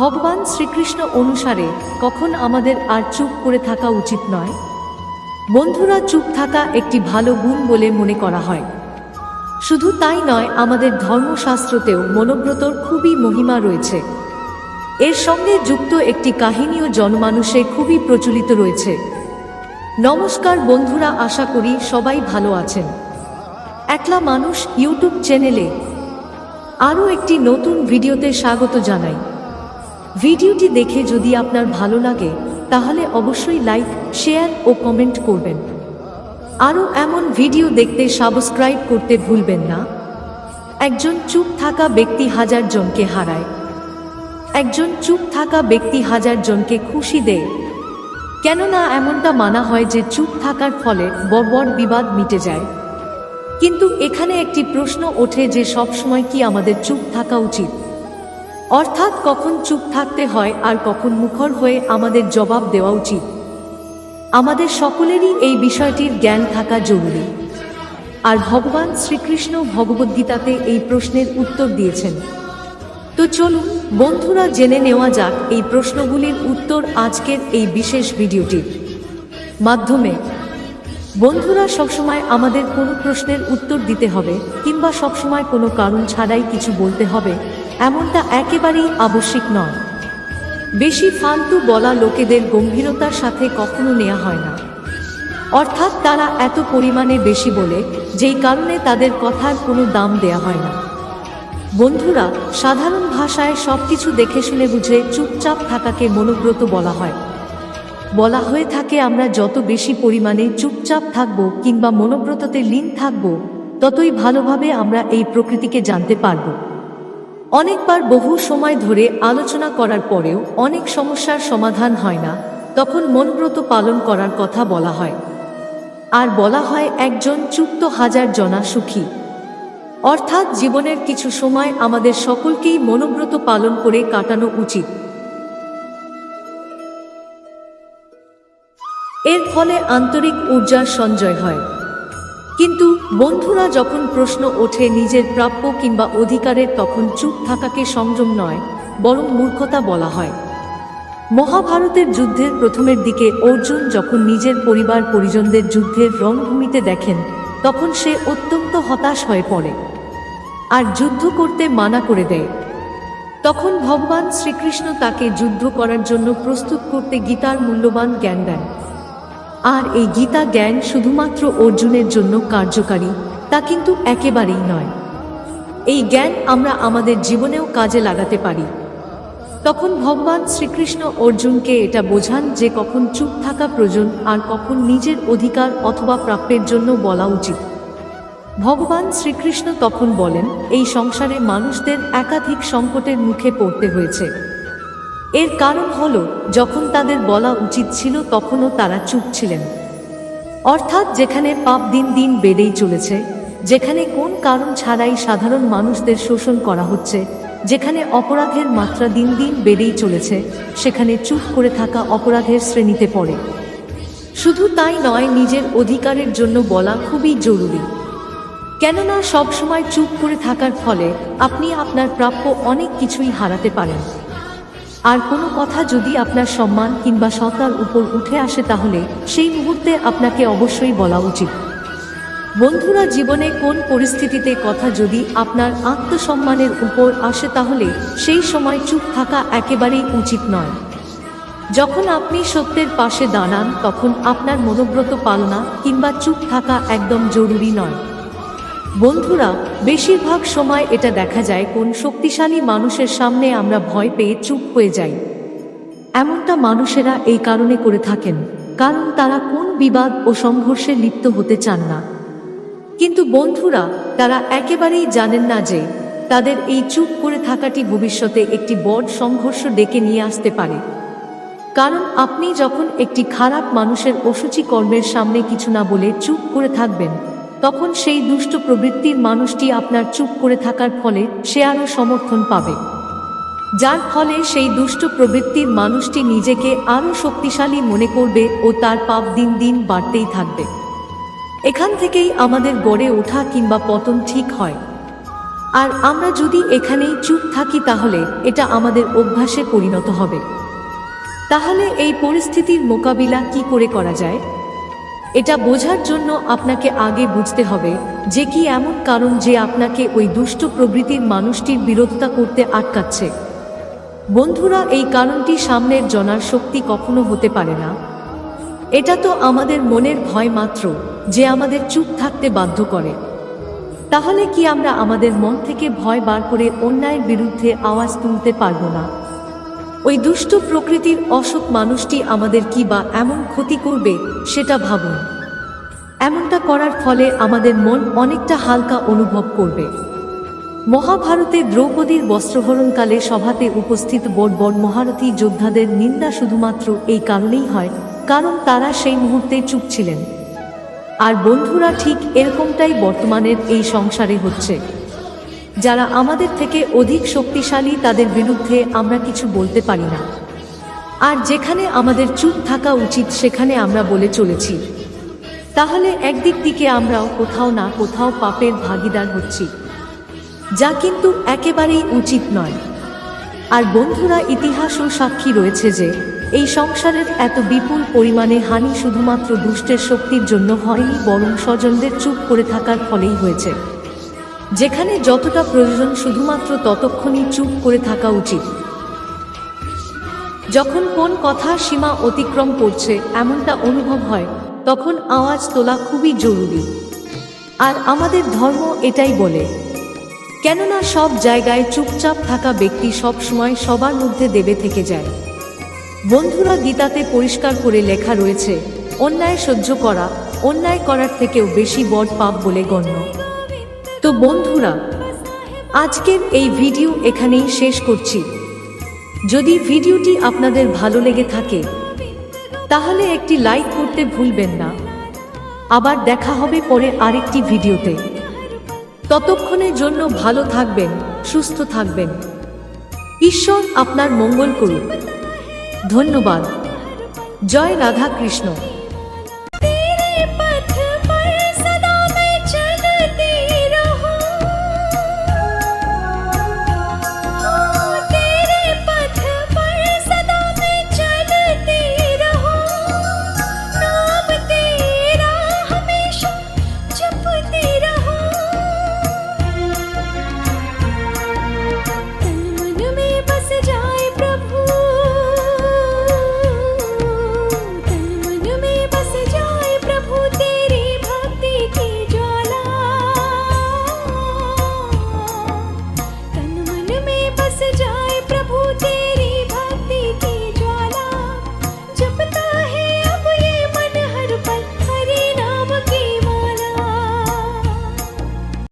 ভগবান শ্রীকৃষ্ণ অনুসারে কখন আমাদের আর চুপ করে থাকা উচিত নয়? বন্ধুরা, চুপ থাকা একটি ভালো গুণ বলে মনে করা হয়। শুধু তাই নয়, আমাদের ধর্মশাস্ত্রতেও মনোব্রতর খুবই মহিমা রয়েছে। এর সঙ্গে যুক্ত একটি কাহিনীও জনমানুষে খুবই প্রচলিত রয়েছে। নমস্কার বন্ধুরা, আশা করি সবাই ভালো আছেন। একলা মানুষ ইউটিউব চ্যানেলে আরও একটি নতুন ভিডিওতে স্বাগত জানাই। ভিডিওটি দেখে যদি আপনার ভালো লাগে, তাহলে অবশ্যই লাইক, শেয়ার ও কমেন্ট করবেন। আরও এমন ভিডিও দেখতে সাবস্ক্রাইব করতে ভুলবেন না। একজন চুপ থাকা ব্যক্তি হাজার জনকে হারায়। একজন চুপ থাকা ব্যক্তি হাজার জনকে খুশি দেয়। কেননা এমনটা মানা হয় যে চুপ থাকার ফলে বর্বর বিবাদ মিটে যায়। কিন্তু এখানে একটি প্রশ্ন ওঠে যে সবসময় কি আমাদের চুপ থাকা উচিত? অর্থাৎ কখন চুপ থাকতে হয় আর কখন মুখর হয়ে আমাদের জবাব দেওয়া উচিত। আমাদের সকলেরই এই বিষয়টির জ্ঞান থাকা জরুরি। আর ভগবান শ্রীকৃষ্ণ ভগবদ্গীতাতে এই প্রশ্নের উত্তর দিয়েছেন। তো চলুন বন্ধুরা জেনে নেওয়া যাক এই প্রশ্নগুলির উত্তর আজকের এই বিশেষ ভিডিওটির। মাধ্যমে, বন্ধুরা সবসময় আমাদের কোনো প্রশ্নের উত্তর দিতে হবে কিংবা সবসময় কোনো কারণ ছাড়াই কিছু বলতে হবে এমনটা একেবারেই আবশ্যিক নয়। বেশি ফালতু বলা লোকেদের গম্ভীরতার সাথে কখনো নেওয়া হয় না। অর্থাৎ তারা এত পরিমাণে বেশি বলে, যেই কারণে তাদের কথার কোনো দাম দেয়া হয় না। বন্ধুরা, সাধারণ ভাষায় সবকিছু দেখে শুনে বুঝে চুপচাপ থাকাকে মনোব্রত বলা হয়। বলা হয়ে থাকে, আমরা যত বেশি পরিমাণে চুপচাপ থাকব কিংবা মনোব্রততে লীন থাকব, ততই ভালোভাবে আমরা এই প্রকৃতিকে জানতে পারব। অনেকবার বহু সময় ধরে আলোচনা করার পরেও অনেক সমস্যার সমাধান হয় না, তখন মনব্রত পালন করার কথা বলা হয়। আর বলা হয় একজন চুপ্ত হাজার জনা সুখী। অর্থাৎ জীবনের কিছু সময় আমাদের সকলকেই মনোব্রত পালন করে কাটানো উচিত। এর ফলে আন্তরিক ঊর্জার সঞ্চয় হয়। কিন্তু বন্ধুরা যখন প্রশ্ন ওঠে নিজের প্রাপ্য কিংবা অধিকারের, তখন চুপ থাকাকে সংযম নয়, বরং মূর্খতা বলা হয়। মহাভারতের যুদ্ধের প্রথমের দিকে অর্জুন যখন নিজের পরিবার পরিজনদের যুদ্ধের রণভূমিতে দেখেন, তখন সে অত্যন্ত হতাশ হয়ে পড়ে আর যুদ্ধ করতে মানা করে দেয়। তখন ভগবান শ্রীকৃষ্ণ তাকে যুদ্ধ করার জন্য প্রস্তুত করতে গীতার মূল্যবান জ্ঞান দেন। আর এই গীতা জ্ঞান শুধুমাত্র অর্জুনের জন্য কার্যকারী, তা কিন্তু একেবারেই নয়। এই জ্ঞান আমরা আমাদের জীবনেও কাজে লাগাতে পারি। তখন ভগবান শ্রীকৃষ্ণ অর্জুনকে এটা বোঝান যে কখন চুপ থাকা প্রয়োজন আর কখন নিজের অধিকার অথবা প্রাপ্যের জন্য বলা উচিত। ভগবান শ্রীকৃষ্ণ তখন বলেন, এই সংসারে মানুষদের একাধিক সংকটের মুখে পড়তে হয়েছে। এর কারণ হল, যখন তাদের বলা উচিত ছিল তখনও তারা চুপ ছিলেন। অর্থাৎ যেখানে পাপ দিন দিন বেড়েই চলেছে, যেখানে কোন কারণ ছাড়াই সাধারণ মানুষদের শোষণ করা হচ্ছে, যেখানে অপরাধের মাত্রা দিন দিন বেড়েই চলেছে, সেখানে চুপ করে থাকা অপরাধের শ্রেণীতে পড়ে। শুধু তাই নয়, নিজের অধিকারের জন্য বলা খুবই জরুরি। কেননা সবসময় চুপ করে থাকার ফলে আপনি আপনার প্রাপ্য অনেক কিছুই হারাতে পারেন। আর কোনো কথা যদি আপনার সম্মান কিংবা সত্তার উপর উঠে আসে তাহলে সেই মুহূর্তে আপনাকে অবশ্যই বলা উচিত। বন্ধুরা, জীবনে কোন পরিস্থিতিতে কথা যদি আপনার আত্মসম্মানের উপর আসে তাহলে সেই সময় চুপ থাকা একেবারেই উচিত নয়। যখন আপনি সত্যের পাশে দাঁড়ান, তখন আপনার মনোব্রত পালনা কিংবা চুপ থাকা একদম জরুরি নয়। বন্ধুরা, বেশিরভাগ সময় এটা দেখা যায় কোন শক্তিশালী মানুষের সামনে আমরা ভয় পেয়ে চুপ হয়ে যাই। এমনটা মানুষেরা এই কারণে করে থাকেন, কারণ তারা কোন বিবাদ ও সংঘর্ষে লিপ্ত হতে চান না। কিন্তু বন্ধুরা, তারা একেবারেই জানেন না যে তাদের এই চুপ করে থাকাটি ভবিষ্যতে একটি বড় সংঘর্ষ ডেকে নিয়ে আসতে পারে। কারণ আপনি যখন একটি খারাপ মানুষের অসুচি কর্মের সামনে কিছু না বলে চুপ করে থাকবেন তখন সেই দুষ্ট প্রবৃত্তির মানুষটি আপনার চুপ করে থাকার ফলে সে আরও সমর্থন পাবে। যার ফলে সেই দুষ্ট প্রবৃত্তির মানুষটি নিজেকে আরও শক্তিশালী মনে করবে ও তার পাপ দিন দিন বাড়তেই থাকবে। এখান থেকেই আমাদের গড়ে ওঠা কিংবা পতন ঠিক হয়। আর আমরা যদি এখানেই চুপ থাকি তাহলে এটা আমাদের অভ্যাসে পরিণত হবে। তাহলে এই পরিস্থিতির মোকাবিলা কি করে করা যায়? এটা বোঝার জন্য আপনাকে আগে বুঝতে হবে যে কি এমন কারণ যে আপনাকে ওই দুষ্ট প্রবৃত্তির মানুষটির বিরোধিতা করতে আটকাচ্ছে। বন্ধুরা, এই কারণটি সামনের জনার শক্তি কখনো হতে পারে না। এটা তো আমাদের মনের ভয় মাত্র যে আমাদের চুপ থাকতে বাধ্য করে। তাহলে কি আমরা আমাদের মন থেকে ভয় বার করে অন্যায়ের বিরুদ্ধে আওয়াজ তুলতে পারব না? ওই দুষ্ট প্রকৃতির অসৎ মানুষটি আমাদের কি বা এমন ক্ষতি করবে, সেটা ভাবুন। এমনটা করার ফলে আমাদের মন অনেকটা হালকা অনুভব করবে। মহাভারতে দ্রৌপদীর বস্ত্রহরণকালে সভাতে উপস্থিত বড় বড় মহারথী যোদ্ধাদের নিন্দা শুধুমাত্র এই কারণেই হয়, কারণ তারা সেই মুহূর্তে চুপ ছিলেন। আর বন্ধুরা ঠিক এরকমটাই বর্তমানের এই সংসারে হচ্ছে। যারা আমাদের থেকে অধিক শক্তিশালী তাদের বিরুদ্ধে আমরা কিছু বলতে পারি না। আর যেখানে আমাদের চুপ থাকা উচিত সেখানে আমরা বলে চলেছি। তাহলে একদিক দিকে আমরাও কোথাও না কোথাও পাপের ভাগিদার হচ্ছি। যা কিন্তু একেবারেই উচিত নয়। আর বন্ধুরা ইতিহাসও সাক্ষী রয়েছে যে, এই সংসারের এত বিপুল পরিমাণে হানি শুধুমাত্র দুষ্টের শক্তির জন্য হয়নি, বরং স্বজনদের চুপ করে থাকার ফলেই হয়েছে। যেখানে যতটা প্রয়োজন শুধুমাত্র ততক্ষণই চুপ করে থাকা উচিত। যখন কোন কথা সীমা অতিক্রম করছে, এমনটা অনুভব হয়, তখন আওয়াজ তোলা খুবই জরুরি। আর আমাদের ধর্ম এটাই বলে, কেননা সব জায়গায় চুপচাপ থাকা ব্যক্তি সব সময় সবার মধ্যে দেবে থেকে যায়। বন্ধুরা গীতাতে পরিষ্কার করে লেখা রয়েছে, অন্যায় সহ্য করা, অন্যায় করার থেকেও বেশি বড় পাপ বলে গণ্য। তো বন্ধুরা, আজকের এই ভিডিও এখানেই শেষ করছি। যদি ভিডিওটি আপনাদের ভালো লেগে থাকে, তাহলে একটি লাইক করতে ভুলবেন না। আবার দেখা হবে পরে আরেকটি ভিডিওতে। ততক্ষণের জন্য ভালো থাকবেন, সুস্থ থাকবেন। ঈশ্বর আপনার মঙ্গল করুন। ধন্যবাদ। জয় রাধা কৃষ্ণ